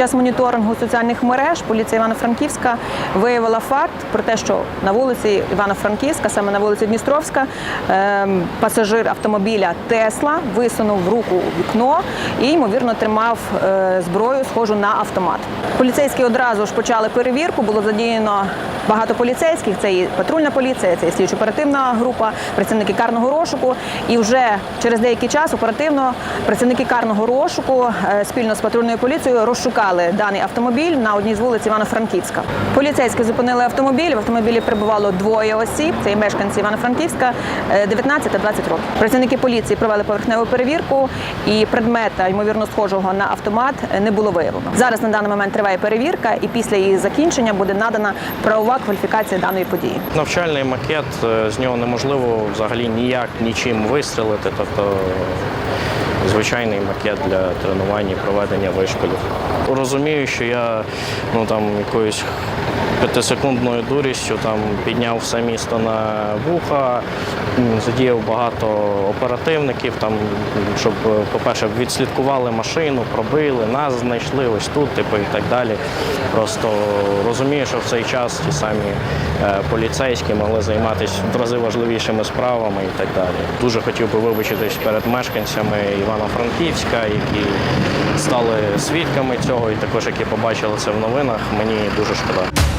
час моніторингу соціальних мереж поліція Івано-Франківська виявила факт про те, що на вулиці Івано-Франківська, саме на вулиці Дністровська, ем, пасажир автомобіля Тесла висунув руку у вікно і ймовірно тримав е, зброю, схожу на автомат. Поліцейські одразу ж почали перевірку. Було задіяно багато поліцейських. Це і патрульна поліція, це і слідчо-оперативна група, працівники карного розшуку. І вже через деякий час оперативно працівники карного розшуку е, спільно з патрульною поліцією розшукали даний автомобіль на одній з вулиць Івано-Франківська. Поліцейські зупинили автомобіль. В автомобілі перебувало двоє осіб. Це і мешканці Івано-Франківська, е, 19 та 20 років. Працівники поліції провели поверхневу перевірку, і предмета, ймовірно, схожого на автомат е, не було виявлено. Зараз на даний момент триває перевірка, і після її закінчення буде надана правова кваліфікація даної події. Навчальний макет, е, з нього неможливо взагалі ніяк нічим вистрілити. Тобто звичайний макет для тренування і проведення вишколів. Розумію, що я ну, там, якоюсь п'ятисекундною дурістю там, підняв все місто на вуха, задіяв багато оперативників, там, щоб, е, по-перше, відслідкували машину, пробили, нас знайшли ось тут, типу, і так далі. Просто розумію, що в цей час ті самі е, поліцейські могли займатися в рази важливішими справами і так далі. Дуже хотів би вибачитись перед мешканцями Івано-Франківська, які стали свідками цього, і також які побачили це в новинах. Мені дуже шкода.